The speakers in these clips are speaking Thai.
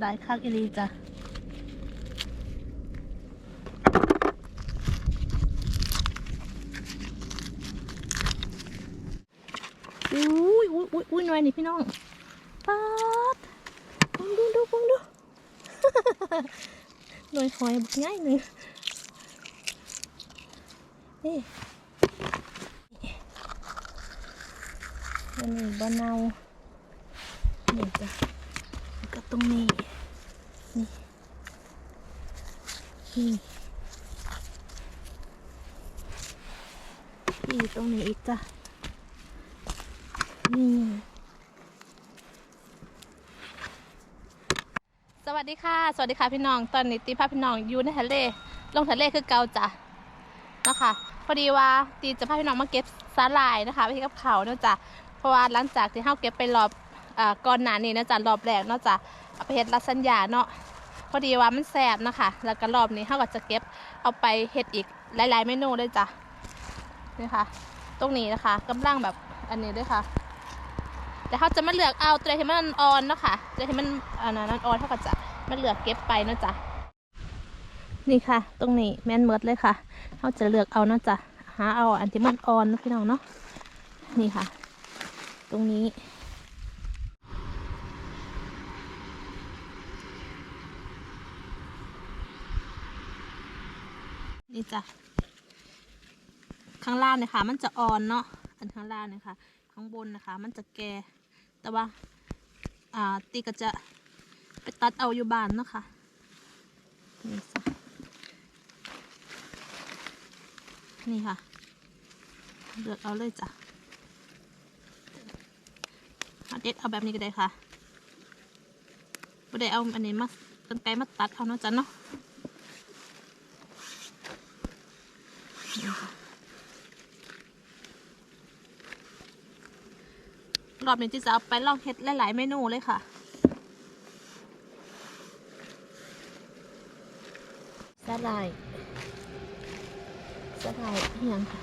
ได้คักอีลีจ้ะอุ้ยอุ้ยอุ้ยอุ้ยหน่อยนี่พี่น้องป๊าดฟังดูดูฟังดูหน่วยหอยบักง่ายหนึ่งนี่อันนี้บะนาวนี่จ้ะ แล้วก็ตรงนี้ นี่ นี่นี่ตรงนี้อีกจ้ะ นี่สวัสดีค่ะ สวัสดีค่ะพี่น้อง ตอนนี้ตีพาพี่น้องอยู่ในทะเล ลงทะเลคือเกาจ้ะนะคะพอดีว่าตีจะพาพี่น้องมาเก็บสาหร่ายนะคะไปที่กับเขาเนาะจ้ะเพราะว่าหลังจากที่เฮาเก็บไปรอบ ก่อนหน้านี้เนาะจ้ะรอบแรกเนาะจ้ะเอาไปเฮ็ดลักษณะเนาะพอดีว่ามันแสบนะคะแล้วก็รอบนี้เฮาก็จะเก็บเอาไปเฮ็ดอีกหลายๆเมนูเลยจ้ะนี่ค่ะ ตรงนี้นะคะกำลังแบบอันนี้ด้วยค่ะ แต่เขาจะมาเลือกเอาตัวที่มันอ่อนเนาะค่ะตัวที่มันอันนั้นอ่อนเขาก็จะมาเลือกเก็บไปเนาะจ๊ะนี่ค่ะ ตรงนี้แม่นเมิดเลยค่ะเขาจะเลือกเอาเนาะจ๊ะหาเอาอันที่มันอ่อนนะพี่น้องเนาะนี่ค่ะ ตรงนี้ นี่จ้ะข้างล่างเนี่ยค่ะมันจะอ่อนเนาะอันข้างล่างเนี่ยค่ะข้างบนนะคะ มันจะแก่แต่ว่าอ่าตีก็จะไปตัดเอาอยู่บ้านเนาะค่ะนี่จ้ะนี่ค่ะเลือกเอาเลยจ้ะเอาเด็ดเอาแบบนี้ก็ได้ค่ะไม่ได้เอาอันนี้มากันไกลมาตัดเอาเนาะจ้ะเนาะนี่ค่ะ รอบนี้จะเอาไปลองเฮ็ดหลาย ๆ เมนูเลยค่ะ สลาย สลายเฮียงค่ะ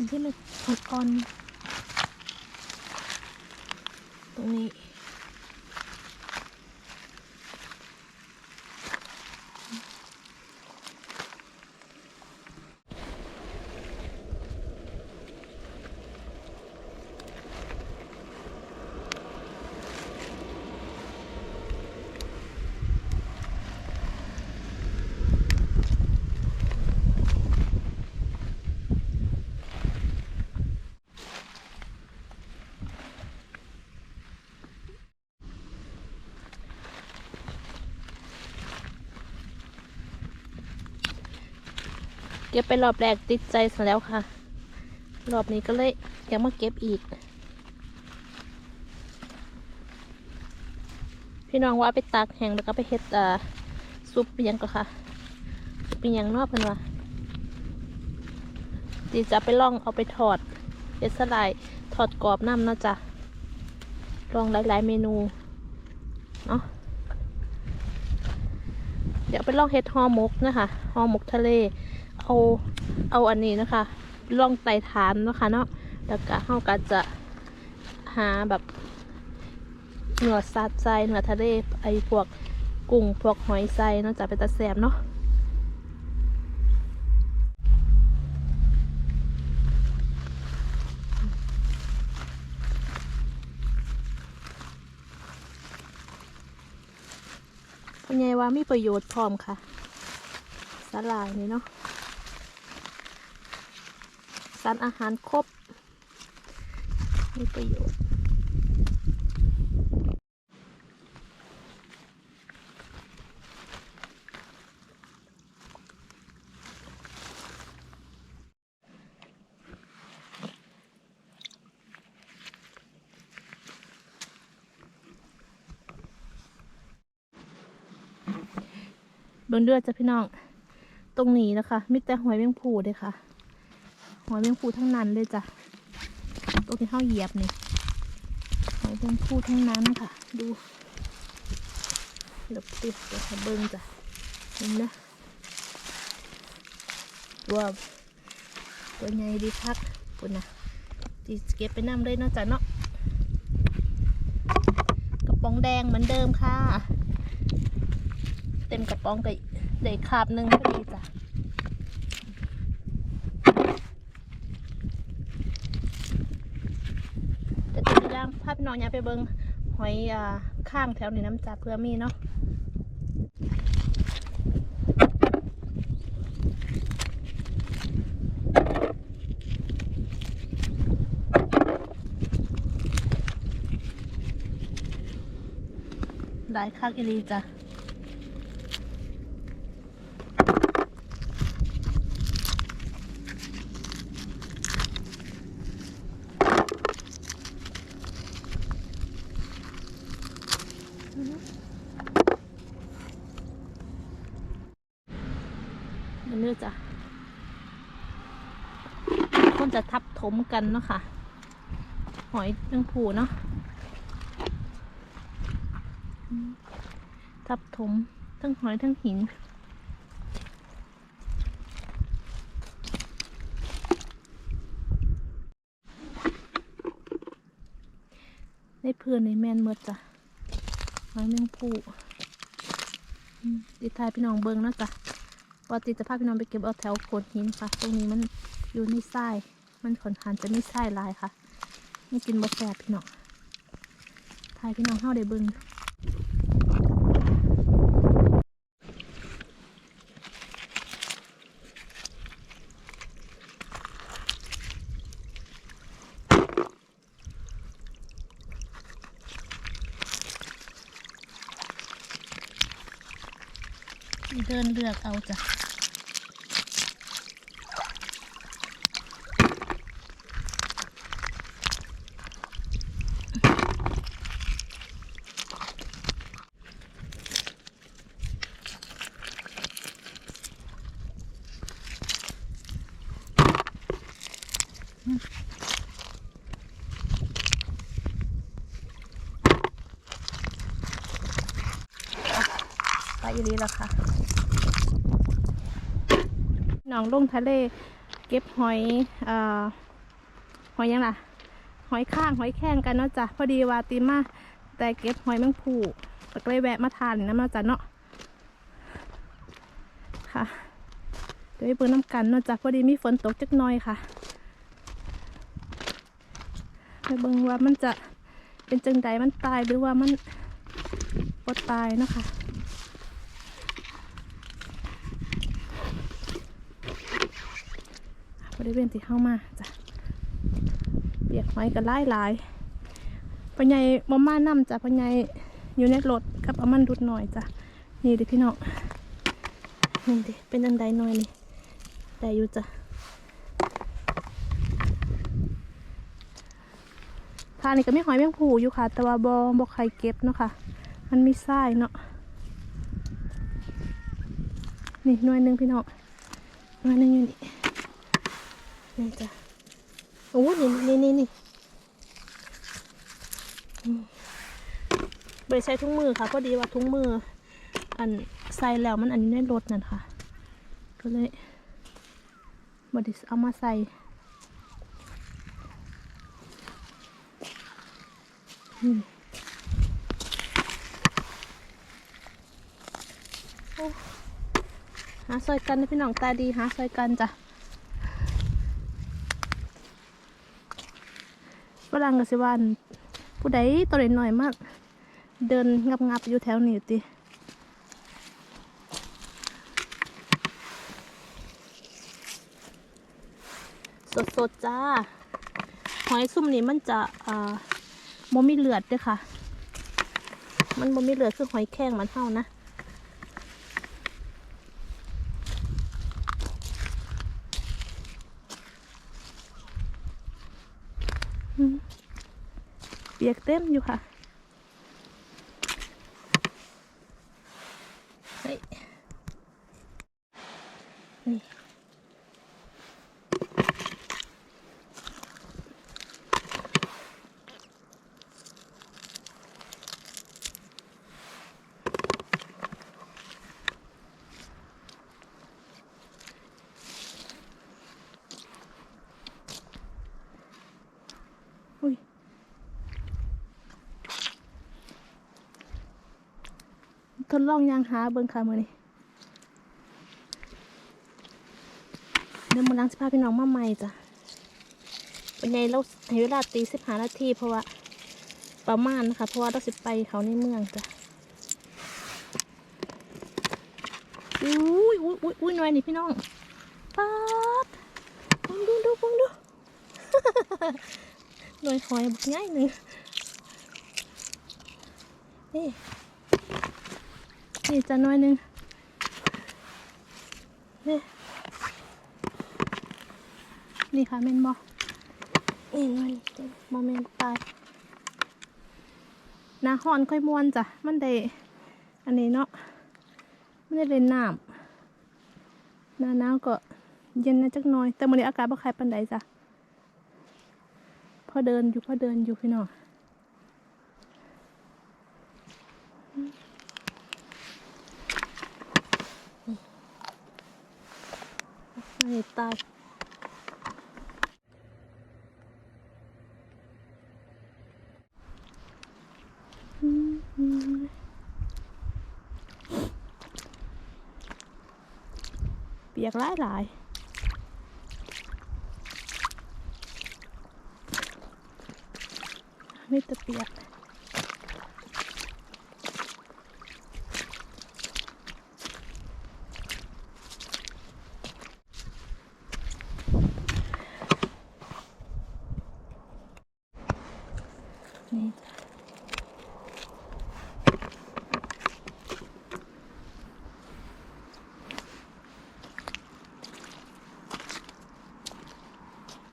อนที่มันอ่อนๆตรงนี้ เก็บไปรอบแรกติดใจซะแล้วค่ะ รอบนี้ก็เลยยากมาเก็บอีก พี่น้องว่าไปตากแห้งแล้วก็ไปเฮ็ดอ่าซุปเปียงก็ค่ะซุปเปียงนอกเพิ่นว่าดีจะไปล่องเอาไปทอดเฮ็ดสลายทอดกรอบน้ำนาะจ้ะลองหลายๆเมนูเนาะเดี๋ยวไปลองเฮ็ดห่อหมกนะคะห่อหมกทะเล เอาเอาอันนี้นะคะล่องไตฐานนะคะเนาะแล้วก็เฮาก็จะหาแบบเนื้อสัตว์ใส่เนื้อทะเลไอพวกกุ้งพวกหอยใส่เนาะจะเป็นตะแสบเนาะเพราะไงว่ามีประโยชน์พร้อมค่ะสลายนี่เนาะารอาหารครบ มีประโยชน์ เบิ่งเดือดจ้ะพี่น้อง ตรงนี้นะคะ มีแต่หอยแมงภูเลยค่ะ หอยแมงภูทั้งนั้นเลยจ้ะตรงที่เข้าเหยียบนี่หอยแมงภูทั้งนั้นค่ะ ดูเดี๋ยวติดเดี๋ยวเบิ้งจ้ะเห็นนะว้าวตัวใหญ่ดีคักปุ่นนะจีเก็บไปน้ำเลยนาะจ๊ะเนาะกระป๋องแดงเหมือนเดิมค่ะ เต็มกระป๋องกับได้คาบหนึ่งพอดีจ้ะแต่จะย่างพาพน้องอยางไปเบิงหอยอ่าข้างแถวนี้น้ำจับเพื่อมีเนาะได้ข้ากอีหลีจ้ะ มันเนื้อจ้ะคน จะทับถมกันเนาะค่ะ หอยนางผูเนาะทับถมทั้งหอยทั้งหินในเพื่อนในแมนเมดจ้ะหอยแมงผูอืมติดทายพี่น้องเบิงเนาะจ้ะว่าติจะพาพี่น้องไปเก็บเอาแถวโขดหินค่ะ ตรงนี้มันอยู่ในทราย มันค่อนข้างจะมีทรายหลายค่ะไม่กินบะแสบพี่น้องทายพี่น้องเข้าได้เบึงเดินเลือกเอาจ้ะ ไปอีรีแล้วค่ะน้องลงทะเล เก็บหอยเอ่อหอยยังล่ะ หอยข้างหอยแข้งกันเนาะจ้ะพอดีว่าตีมาแต่เก็บหอยแมงผูตะเลยแวะมาทานน้ำเนาะจ้ะเนาะค่ะเดี๋ยวไปเบิ่งน้ำกันเนาะจ้ะพอดีมีฝนตกจักน่อยค่ะไปเบิ่งว่ามันจะเป็นจังใดมันตายหรือว่ามันปดตายเนาะค่ะ ริเวณที่เข้ามาจ้ะเปียกไม้กันไล่หลายปัญญมาม่าน้ำจ้ะปัญญอยู่ในรถกับอามันดุดหน่อยจ้ะนี่ดิพี่น้องนี่ดิเป็นอันใดหน่อยนี่แต่อยู่จ้ะทานนี่ก็มีหอยแมงผูอยู่ค่ะ แต่ว่าบอบอใครเก็บเนาะค่ะ มันมีทรายเนาะนี่หน่วยหนึ่งพี่น้องหน่วยหนึ่งอยู่นี่ นี่จ้ะโอ้นี่นี่นี่นี่อืมบใช้ถุงมือค่ะพอดีว่าถุงมือ อันใส่แล้วมันอันนี้ในรถนั่นค่ะ ก็เลยบดิเอามาใส่หาซอยกันนะพี่น้องตาดีหาซอยกันจ้ะ รั่งกสิวาอันผู้ใดตัวเล็กหน่อยมาก เดินงับงับอยู่แถวนี้ติสดสดจ้า หอยซุ่มนี้มันจะอ่าโมมีเลือดเด้วยค่ะ มันโมมีเลือดคือหอยแข้งมันเท่านะ ปียกเต็มอยู่ค่ะ ทดลองยางหาเบิ่งค่ะมือนี้เดี๋ยวมาล้างสภาพพี่น้องมาใหม่จ้ะวันนี้เราให้เวลาตีสิบห้านาทีเพราะว่าประมาณนะคะ เพราะว่าเราสิไปเขาในเมืองจ้ะอุ้ยอุ้ยอุ้ยอุ้ยหน่อยนี่พี่น้องป๊าดลองดูดูลองดูหน่วยหอยบักง่ายหนึ่งนี่ นี่จะน้อยหนึ่งนี่นี่ค่ะเมนบอนี่น้อยนี่บอเมนตายหนาหอนค่อยมวนจ้ะ มันได้ อันนี้เนาะไม่ได้เล่นน้ำหน้าหนาวก็เย็นนะจักหน่อย แต่วันนี้อากาศบ่ใครปันใดจ้ะพอเดินอยู่พอเดินอยู่พี่น้อง ไม่ตายเปียกหลายหลายไม่ตะเปียก นี่จ้ะ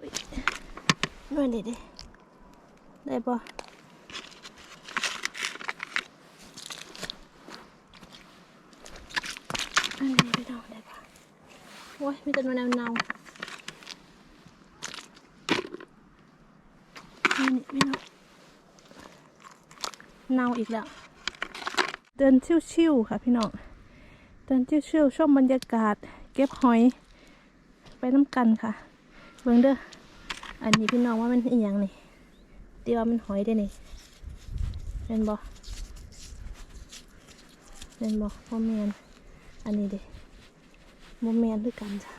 อุ๊ยหน่วยเด็ดได้ปะอันนี้พี่น้องได้ปะโอ้ยมีแต่หนวลเนาๆนี่นี่พี่น้อง เน่าอีกแล้ว เดินชิวๆค่ะพี่น้องเดินชิวๆชมบรรยากาศ เก็บหอย ไปน้ำกันค่ะเบิ่งเด้ออันนี้พี่น้องว่ามันอีหยังนี่เตียวามันหอยได้นี่เห็นบ่เห็นบ่โมแมนอันนี้เด้โมแมนด้วยกันจ้ะ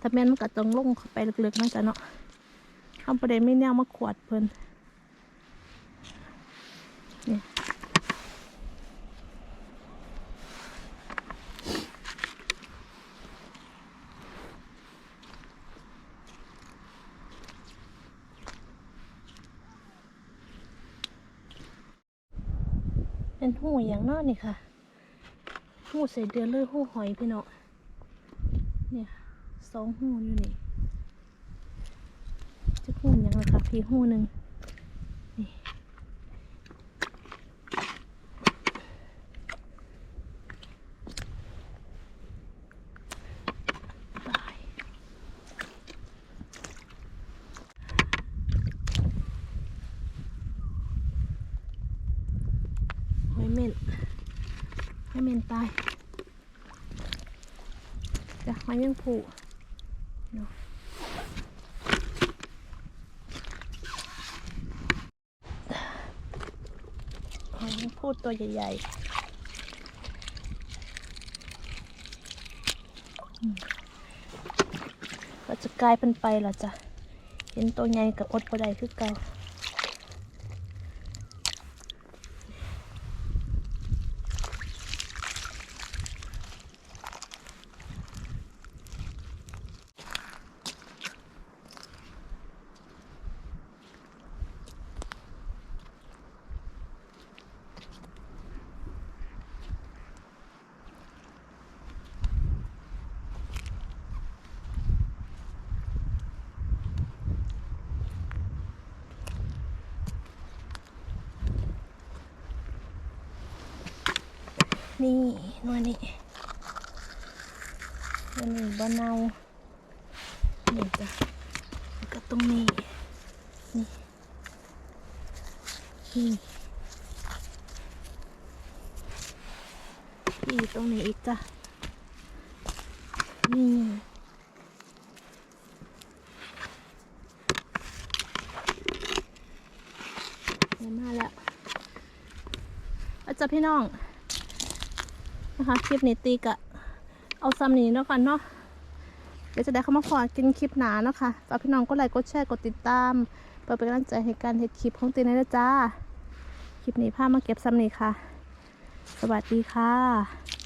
ถ้าแมนมันก็ต้องลงไปลึกๆนาะจ้ะเนาะทำประเด็นไม่แนวมาขวดเพิ่น เนี่ยเป็น หูอย่างนอกนี่ค่ะหูใส่เดือนเลยหูหอยพี่เนาะเนี่ยสองหูอยู่นี่จะหูอย่างละค่ะพี่หูหนึ่งนี่ ตายหอยเม่นหอยเม่นตาย จะหอยแมงผูเนาะยแมงผูตัวใหญ่ๆก็จะกลายเป็นไปละจ้ะ เห็นตัวใหญ่กับอดบ่ได้คือเก่า นี่นวลนี่หนวลนี่บะเนานี่จ้ะแล้วก็ตรงนี้ นี่ นี่นี่ตรงนี้อีกจ้ะ นี่เดี๋ยวมาแล้วอาจารย์พี่น้อง นะคะคลิปนี้ตีกะเอาซ้ำนี้แล้วกันเนาะเดี๋ยวจะได้เข้ามาขอกินคลิปหนาเนาะค่ะฝากพี่น้องกดไลค์กดแชร์กดติดตามเพื่อเป็นกำลังใจให้การเฮ็ดคลิปของตีนะจ้าคลิปนี้พามาเก็บซ้ำนี้ค่ะ สวัสดีค่ะ